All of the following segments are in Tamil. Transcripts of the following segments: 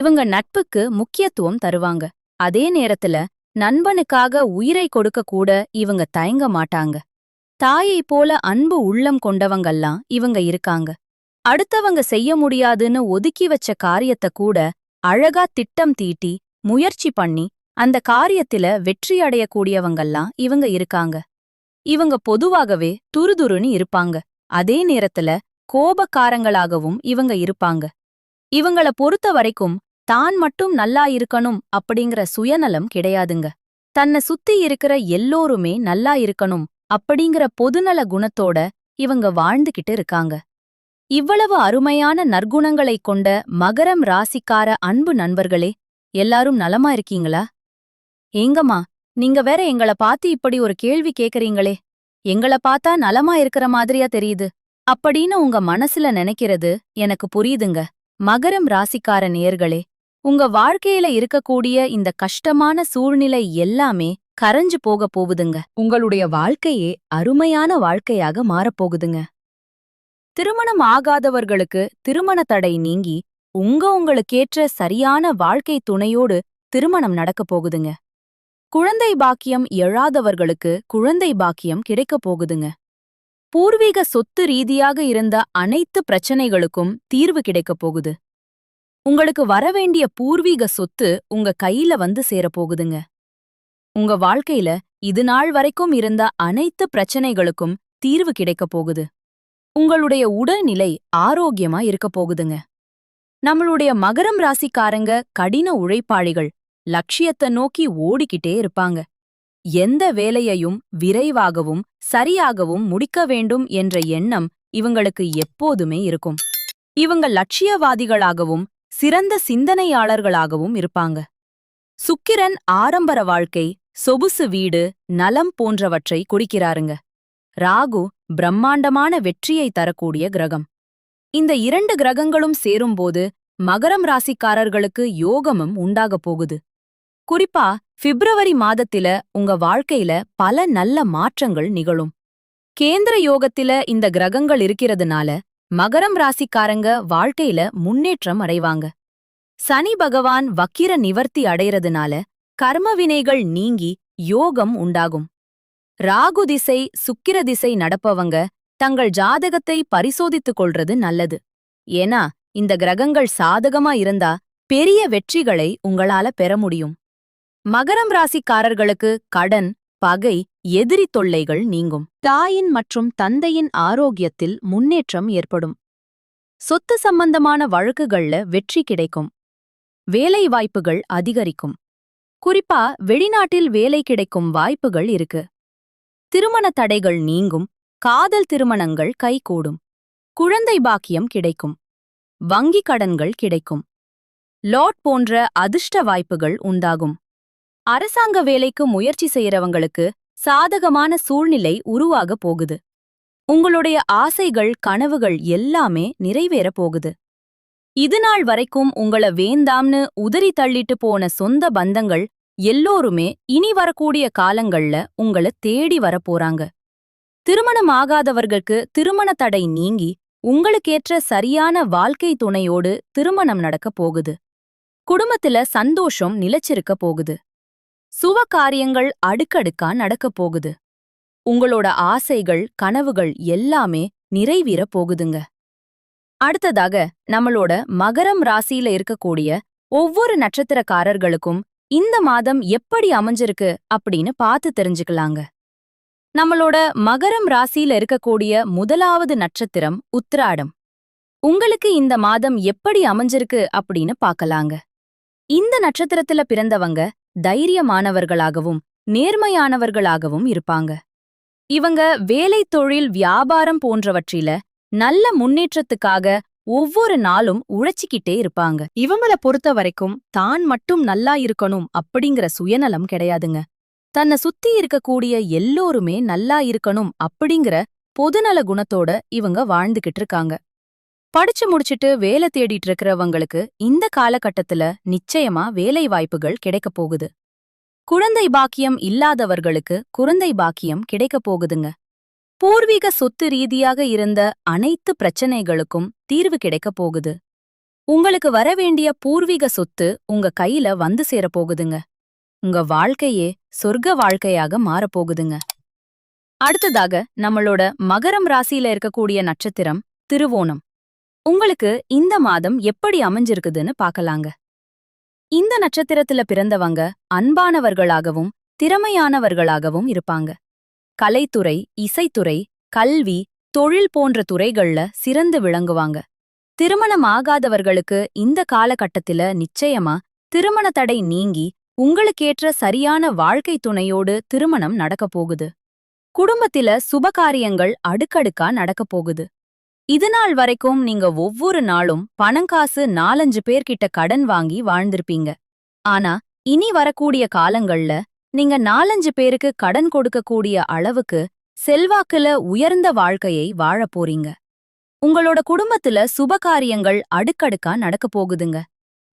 இவங்க நட்புக்கு முக்கியத்துவம் தருவாங்க. அதே நேரத்துல நண்பனுக்காக உயிரை கொடுக்க கூட இவங்க தயங்க மாட்டாங்க. தாயை போல அன்பு உள்ளம் கொண்டவங்கெல்லாம் இவங்க இருக்காங்க. அடுத்தவங்க செய்ய முடியாதுன்னு ஒதுக்கி வச்ச காரியத்த கூட அழகா திட்டம் தீட்டி முயற்சி பண்ணி அந்த காரியத்தில வெற்றி அடையக்கூடியவங்கெல்லாம் இவங்க இருக்காங்க. இவங்க பொதுவாகவே துருதுருன்னு இருப்பாங்க. அதே நேரத்துல கோபக்காரங்களாகவும் இவங்க இருப்பாங்க. இவங்கள பொறுத்த வரைக்கும் தான் மட்டும் நல்லா இருக்கணும் அப்படிங்கிற சுயநலம் கிடையாதுங்க. தன்னை சுத்தி இருக்கிற எல்லோருமே நல்லா இருக்கணும் அப்படிங்கிற பொதுநல குணத்தோட இவங்க வாழ்ந்துகிட்டு இருக்காங்க. இவ்வளவு அருமையான நற்குணங்களைக் கொண்ட மகரம் ராசிக்கார அன்பு நண்பர்களே எல்லாரும் நலமா இருக்கீங்களா? ஏங்கம்மா நீங்க வேற எங்கள பார்த்து இப்படி ஒரு கேள்வி கேக்குறீங்களே. எங்கள பார்த்தா நலமா இருக்கிற மாதிரியா தெரியுது. அப்படின்னு உங்க மனசுல நினைக்கிறது எனக்கு புரியுதுங்க. மகரம் ராசிக்கார நேயர்களே உங்க வாழ்க்கையில இருக்கக்கூடிய இந்த கஷ்டமான சூழ்நிலை எல்லாமே கரைஞ்சு போக போகுதுங்க. உங்களுடைய வாழ்க்கையே அருமையான வாழ்க்கையாக மாறப்போகுதுங்க திருமணம் ஆகாதவர்களுக்கு திருமண தடை நீங்கி உங்க உங்களுக்கேற்ற சரியான வாழ்க்கை துணையோடு திருமணம் நடக்கப் போகுதுங்க. குழந்தை பாக்கியம் எழாதவர்களுக்கு குழந்தை பாக்கியம் கிடைக்கப் போகுதுங்க. பூர்வீக சொத்து ரீதியாக இருந்த அனைத்து பிரச்சனைகளுக்கும் தீர்வு கிடைக்கப் போகுது. உங்களுக்கு வரவேண்டிய பூர்வீக சொத்து உங்க கையில வந்து சேரப்போகுதுங்க. உங்க வாழ்க்கையில இது நாள் வரைக்கும் இருந்த அனைத்து பிரச்சனைகளுக்கும் தீர்வு கிடைக்கப் போகுது. உங்களுடைய உடல்நிலை ஆரோக்கியமா இருக்கப் போகுதுங்க. நம்மளுடைய மகரம் ராசிக்காரங்க கடின உழைப்பாளிகள் லட்சியத்தை நோக்கி ஓடிக்கிட்டே இருப்பாங்க. எந்த வேலையையும் விரைவாகவும் சரியாகவும் முடிக்க வேண்டும் என்ற எண்ணம் இவங்களுக்கு எப்போதுமே இருக்கும். இவங்க லட்சியவாதிகளாகவும் சிறந்த சிந்தனையாளர்களாகவும் இருப்பாங்க. சுக்கிரன் ஆடம்பர வாழ்க்கை சொகுசு வீடு நலம் போன்றவற்றை குறிக்கிறாருங்க. ராகு பிரம்மாண்டமான வெற்றியை தரக்கூடிய கிரகம். இந்த இரண்டு கிரகங்களும் சேரும்போது மகரம் ராசிக்காரர்களுக்கு யோகமும் உண்டாகப் போகுது. குறிப்பா பிப்ரவரி மாதத்தில உங்க வாழ்க்கையில பல நல்ல மாற்றங்கள் நிகழும். கேந்திர யோகத்தில இந்த கிரகங்கள் இருக்கிறதுனால மகரம் ராசிக்காரங்க வாழ்க்கையில முன்னேற்றம் அடைவாங்க. சனி பகவான் வக்கிர நிவர்த்தி அடையறதுனால கர்ம வினைகள் நீங்கி யோகம் உண்டாகும். ராகு திசை சுக்கிர திசை நடப்பவங்க தங்கள் ஜாதகத்தை பரிசோதித்துக் கொள்றது நல்லது. ஏன்னா இந்த கிரகங்கள் சாதகமா இருந்தா பெரிய வெற்றிகளை உங்களால பெற முடியும். மகரம் ராசிக்காரர்களுக்கு கடன் பகை எதிரி தொல்லைகள் நீங்கும். தாயின் மற்றும் தந்தையின் ஆரோக்கியத்தில் முன்னேற்றம் ஏற்படும். சொத்து சம்பந்தமான வழக்குகள்ல வெற்றி கிடைக்கும். வேலை வாய்ப்புகள் அதிகரிக்கும். குறிப்பா வெளிநாட்டில் வேலை கிடைக்கும் வாய்ப்புகள் இருக்கு. திருமண தடைகள் நீங்கும். காதல் திருமணங்கள் கைகூடும். குழந்தை பாக்கியம் கிடைக்கும். வங்கிக் கடன்கள் கிடைக்கும். லாட் போன்ற அதிர்ஷ்ட வாய்ப்புகள் உண்டாகும். அரசாங்க வேலைக்கு முயற்சி செய்யறவங்களுக்கு சாதகமான சூழ்நிலை உருவாக போகுது. உங்களுடைய ஆசைகள் கனவுகள் எல்லாமே நிறைவேற போகுது. இதுநாள் வரைக்கும் உங்கள வேந்தாம்னு உதறி தள்ளிட்டு போன சொந்த பந்தங்கள் எல்லோருமே இனி வரக்கூடிய காலங்கள்ல உங்கள தேடி வரப்போறாங்க திருமணம் ஆகாதவர்களுக்கு திருமண தடை நீங்கி உங்களுக்கேற்ற சரியான வாழ்க்கை துணையோடு திருமணம் நடக்கப் போகுது. குடும்பத்துல சந்தோஷம் நிலைச்சிருக்க போகுது. சுவ காரியங்கள் அடுக்கடுக்கா நடக்கப் போகுது. உங்களோட ஆசைகள் கனவுகள் எல்லாமே நிறைவேற போகுதுங்க. அடுத்ததாக நம்மளோட மகரம் ராசியில இருக்கக்கூடிய ஒவ்வொரு நட்சத்திரக்காரர்களுக்கும் இந்த மாதம் எப்படி அமைஞ்சிருக்கு அப்படின்னு பார்த்து தெரிஞ்சுக்கலாங்க. நம்மளோட மகரம் ராசியில இருக்கக்கூடிய முதலாவது நட்சத்திரம் உத்ராடம் உங்களுக்கு இந்த மாதம் எப்படி அமைஞ்சிருக்கு அப்படின்னு பார்க்கலாங்க. இந்த நட்சத்திரத்துல பிறந்தவங்க தைரியமானவர்களாகவும் நேர்மையானவர்களாகவும் இருப்பாங்க. இவங்க வேலை தொழில் வியாபாரம் போன்றவற்றில நல்ல முன்னேற்றத்துக்காக ஒவ்வொரு நாளும் உழைச்சிக்கிட்டே இருப்பாங்க. இவங்கள பொறுத்த வரைக்கும் தான் மட்டும் நல்லா இருக்கணும் அப்படிங்கிற சுயநலம் கிடையாதுங்க. தன்னை சுத்தி இருக்கக்கூடிய எல்லோருமே நல்லா இருக்கணும் அப்படிங்கிற பொதுநல குணத்தோட இவங்க வாழ்ந்துகிட்டு இருக்காங்க. படிச்சு முடிச்சிட்டு வேலை தேடிட்டு இருக்கிறவங்களுக்கு இந்த காலகட்டத்துல நிச்சயமா வேலை வாய்ப்புகள் கிடைக்கப் போகுது. குழந்தை பாக்கியம் இல்லாதவர்களுக்கு குழந்தை பாக்கியம் கிடைக்கப் போகுதுங்க. பூர்வீக சொத்து ரீதியாக இருந்த அனைத்து பிரச்சனைகளுக்கும் தீர்வு கிடைக்கப் போகுது. உங்களுக்கு வரவேண்டிய பூர்வீக சொத்து உங்க கையில வந்து சேரப் போகுதுங்க. உங்க வாழ்க்கையே சொர்க்க வாழ்க்கையாக மாறப்போகுதுங்க அடுத்ததாக நம்மளோட மகரம் ராசியில இருக்கக்கூடிய நட்சத்திரம் திருவோணம். உங்களுக்கு இந்த மாதம் எப்படி அமைஞ்சிருக்குதுன்னு பார்க்கலாங்க. இந்த நட்சத்திரத்துல பிறந்தவங்க அன்பானவர்களாகவும் திறமையானவர்களாகவும் இருப்பாங்க. கலைத்துறை இசைத்துறை கல்வி தொழில் போன்ற துறைகள்ல சிறந்து விளங்குவாங்க. திருமணம் ஆகாதவர்களுக்கு இந்த காலகட்டத்தில நிச்சயமா திருமண தடை நீங்கி உங்களுக்கேற்ற சரியான வாழ்க்கை துணையோடு திருமணம் நடக்கப் போகுது. குடும்பத்தில சுபகாரியங்கள் அடுக்கடுக்கா நடக்கப் போகுது. இதுநாள் வரைக்கும் நீங்க ஒவ்வொரு நாளும் பணங்காசு நாலஞ்சு பேர்கிட்ட கடன் வாங்கி வாழ்ந்திருப்பீங்க. ஆனா இனி வரக்கூடிய காலங்கள்ல நீங்க நாலஞ்சு பேருக்கு கடன் கொடுக்கக்கூடிய அளவுக்கு செல்வாக்குல உயர்ந்த வாழ்க்கையை வாழப் போறீங்க. உங்களோட குடும்பத்துல சுபகாரியங்கள் அடுக்கடுக்கா நடக்கப் போகுதுங்க.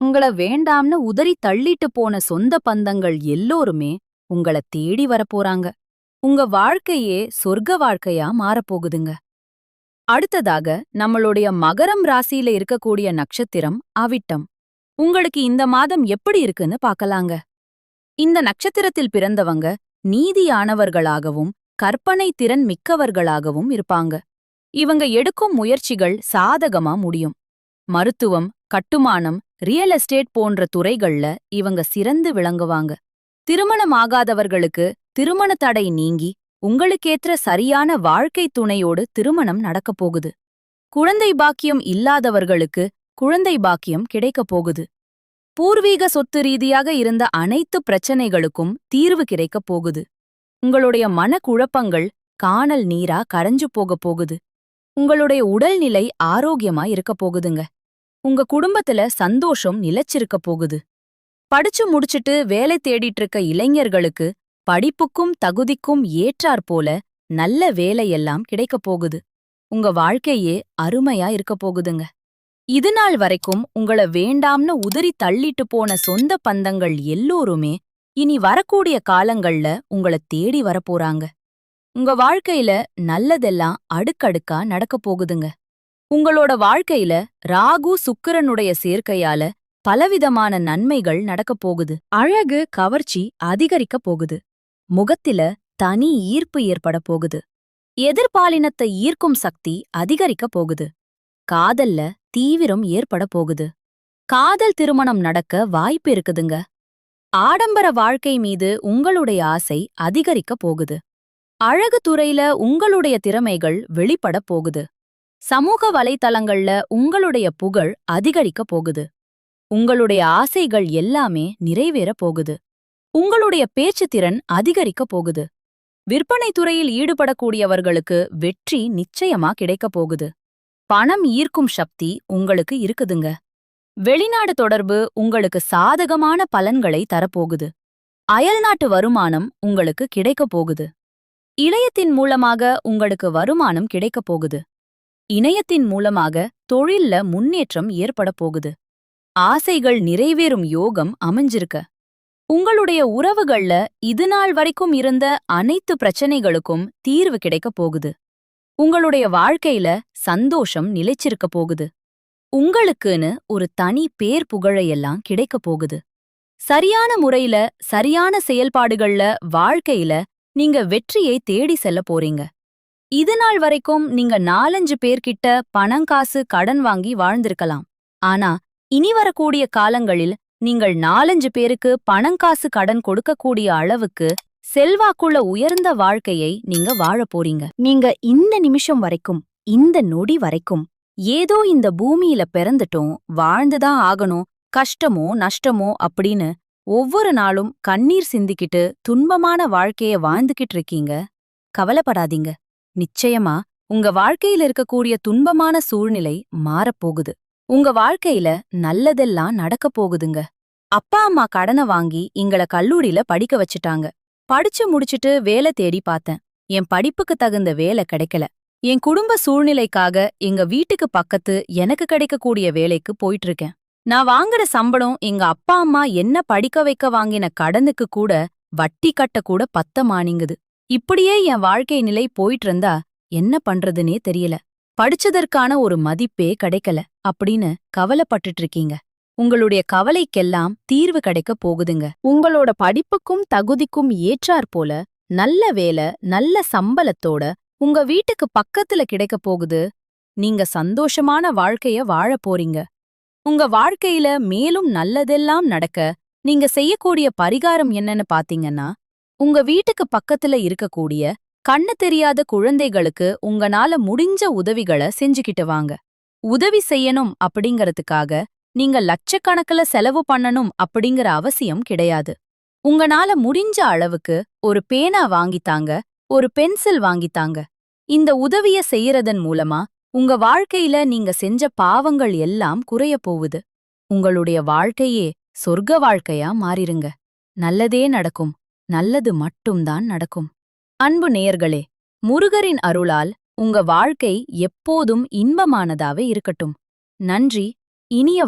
உங்கள வேண்டாம்னு உதறி தள்ளிட்டு போன சொந்த பந்தங்கள் எல்லோருமே உங்கள தேடி வரப்போறாங்க உங்க வாழ்க்கையே சொர்க்க வாழ்க்கையா மாறப்போகுதுங்க அடுத்ததாக நம்மளுடைய மகரம் ராசியில இருக்கக்கூடிய நட்சத்திரம் அவிட்டம் உங்களுக்கு இந்த மாதம் எப்படி இருக்குன்னு பார்க்கலாங்க. இந்த நட்சத்திரத்தில் பிறந்தவங்க நீதியானவர்களாகவும் கற்பனை திறன் மிக்கவர்களாகவும் இருப்பாங்க. இவங்க எடுக்கும் முயற்சிகள் சாதகமா முடியும். மருத்துவம் கட்டுமானம் ரியல் எஸ்டேட் போன்ற துறைகள்ல இவங்க சிறந்து விளங்குவாங்க. திருமணமாகாதவர்களுக்கு திருமண தடை நீங்கி உங்களுக்கேற்ற சரியான வாழ்க்கை துணையோடு திருமணம் நடக்கப் போகுது. குழந்தை பாக்கியம் இல்லாதவர்களுக்கு குழந்தை பாக்கியம் கிடைக்கப் போகுது. பூர்வீக சொத்து ரீதியாக இருந்த அனைத்து பிரச்சனைகளுக்கும் தீர்வு கிடைக்கப் போகுது. உங்களுடைய மனக்குழப்பங்கள் காணல் நீரா கரைஞ்சு போகப் போகுது. உங்களுடைய உடல்நிலை ஆரோக்கியமா இருக்கப் போகுதுங்க. உங்க குடும்பத்துல சந்தோஷம் நிலைச்சிருக்கப் போகுது. படிச்சு முடிச்சிட்டு வேலை தேடிட்டு இருக்க இளைஞர்களுக்கு படிப்புக்கும் தகுதிக்கும் ஏற்றாற்போல நல்ல வேலையெல்லாம் கிடைக்கப் போகுது. உங்க வாழ்க்கையே அருமையா இருக்கப் போகுதுங்க. இது நாள் வரைக்கும் உங்கள வேண்டாம்னு உதறி தள்ளிட்டு போன சொந்த பந்தங்கள் எல்லோருமே இனி வரக்கூடிய காலங்கள்ல உங்கள தேடி வரப்போறாங்க உங்க வாழ்க்கையில நல்லதெல்லாம் அடுக்கடுக்கா நடக்கப் போகுதுங்க. உங்களோட வாழ்க்கையில ராகு சுக்கிரனுடைய சேர்க்கையால பலவிதமான நன்மைகள் நடக்கப் போகுது. அழகு கவர்ச்சி அதிகரிக்கப் போகுது. முகத்தில தனி ஈர்ப்பு ஏற்பட போகுது. எதிர்பாலினத்தை ஈர்க்கும் சக்தி அதிகரிக்கப் போகுது. காதல்ல தீவிரம் ஏற்பட போகுது. காதல் திருமணம் நடக்க வாய்ப்பு இருக்குதுங்க. ஆடம்பர வாழ்க்கை மீது உங்களுடைய ஆசை அதிகரிக்கப் போகுது. அழகு துறையில உங்களுடைய திறமைகள் வெளிப்படப் போகுது. சமூக வலைத்தளங்கள்ல உங்களுடைய புகழ் அதிகரிக்கப் போகுது. உங்களுடைய ஆசைகள் எல்லாமே நிறைவேறப் போகுது. உங்களுடைய பேச்சு திறன் அதிகரிக்கப் போகுது. விற்பனை துறையில் ஈடுபடக்கூடியவர்களுக்கு வெற்றி நிச்சயமா கிடைக்கப் போகுது. பணம் ஈர்க்கும் சக்தி உங்களுக்கு இருக்குதுங்க. வெளிநாடு தொடர்பு உங்களுக்கு சாதகமான பலன்களை தரப்போகுது. அயல்நாட்டு வருமானம் உங்களுக்கு கிடைக்கப் போகுது. இளையத்தின் மூலமாக உங்களுக்கு வருமானம் கிடைக்கப் போகுது. இணையத்தின் மூலமாக தொழில்ல முன்னேற்றம் ஏற்படப் போகுது. ஆசைகள் நிறைவேறும் யோகம் அமைஞ்சிருக்க. உங்களுடைய உறவுகள்ல இது நாள் வரைக்கும் இருந்த அனைத்து பிரச்சனைகளுக்கும் தீர்வு கிடைக்கப் போகுது. உங்களுடைய வாழ்க்கையில சந்தோஷம் நிலைச்சிருக்க போகுது. உங்களுக்குன்னு ஒரு தனி பேர் புகழையெல்லாம் கிடைக்கப் போகுது. சரியான முறையில சரியான செயல்பாடுகள்ல வாழ்க்கையில நீங்க வெற்றியை தேடி செல்ல போறீங்க. இது நாள் வரைக்கும் நீங்க நாலஞ்சு பேர்கிட்ட பணங்காசு கடன் வாங்கி வாழ்ந்திருக்கலாம். ஆனா இனி வரக்கூடிய காலங்களில் நீங்கள் நாலஞ்சு பேருக்கு பணங்காசு கடன் கொடுக்கக்கூடிய அளவுக்கு செல்வாக்குள்ள உயர்ந்த வாழ்க்கையை நீங்க வாழ போறீங்க. நீங்க இந்த நிமிஷம் வரைக்கும் இந்த நொடி வரைக்கும் ஏதோ இந்த பூமியில பிறந்துட்டோம் வாழ்ந்துதான் ஆகணும் கஷ்டமோ நஷ்டமோ அப்படின்னு ஒவ்வொரு நாளும் கண்ணீர் சிந்திக்கிட்டு துன்பமான வாழ்க்கைய வாழ்ந்துகிட்டு இருக்கீங்க. கவலைப்படாதீங்க. நிச்சயமா உங்க வாழ்க்கையில இருக்கக்கூடிய துன்பமான சூழ்நிலை மாறப்போகுது. உங்க வாழ்க்கையில நல்லதெல்லாம் நடக்கப் போகுதுங்க. அப்பா அம்மா கடனை வாங்கி எங்கள கல்லூரியில படிக்க வச்சுட்டாங்க. படிச்சு முடிச்சிட்டு வேலை தேடி பார்த்தேன். என் படிப்புக்கு தகுந்த வேலை கிடைக்கல. என் குடும்ப சூழ்நிலைக்காக எங்க வீட்டுக்கு பக்கத்து எனக்கு கிடைக்கக்கூடிய வேலைக்கு போயிட்டு இருக்கேன் நான் வாங்குற சம்பளம் எங்க அப்பா அம்மா என்ன படிக்க வைக்க வாங்கின கடனுக்கு கூட வட்டி கட்ட கூட பத்த மானிங்குது இப்படியே என் வாழ்க்கை நிலை போயிட்டு இருந்தா என்ன பண்றதுனே தெரியல. படிச்சதற்கான ஒரு மதிப்பே கிடைக்கல அப்படின்னு கவலைப்பட்டுட்டு இருக்கீங்க உங்களுடைய கவலைக்கெல்லாம் தீர்வு கிடைக்க போகுதுங்க. உங்களோட படிப்புக்கும் தகுதிக்கும் ஏற்றாற்போல நல்ல வேலை நல்ல சம்பளத்தோட உங்க வீட்டுக்கு பக்கத்துல கிடைக்க போகுது. நீங்க சந்தோஷமான வாழ்க்கைய வாழப் போறீங்க. உங்க வாழ்க்கையில மேலும் நல்லதெல்லாம் நடக்க நீங்க செய்யக்கூடிய பரிகாரம் என்னன்னு பாத்தீங்கன்னா உங்க வீட்டுக்கு பக்கத்துல இருக்கக்கூடிய கண்ணு தெரியாத குழந்தைகளுக்கு உங்கனால முடிஞ்ச உதவிகளை செஞ்சுக்கிட்டு வாங்க. உதவி செய்யணும் அப்படிங்கறதுக்காக நீங்க லட்சக்கணக்குல செலவு பண்ணணும் அப்படிங்கிற அவசியம் கிடையாது. உங்கனால முடிஞ்ச அளவுக்கு ஒரு பேனா வாங்கித்தாங்க ஒரு பென்சில் வாங்கித்தாங்க இந்த உதவிய செய்யறதன் மூலமா உங்க வாழ்க்கையில நீங்க செஞ்ச பாவங்கள் எல்லாம் குறைய போகுது. உங்களுடைய வாழ்க்கையே சொர்க்க வாழ்க்கையா மாறிருங்க. நல்லதே நடக்கும். நல்லது மட்டும்தான் நடக்கும். அன்பு நேயர்களே முருகரின் அருளால் உங்க வாழ்க்கை எப்போதும் இன்பமானதாவே இருக்கட்டும். நன்றி இனிய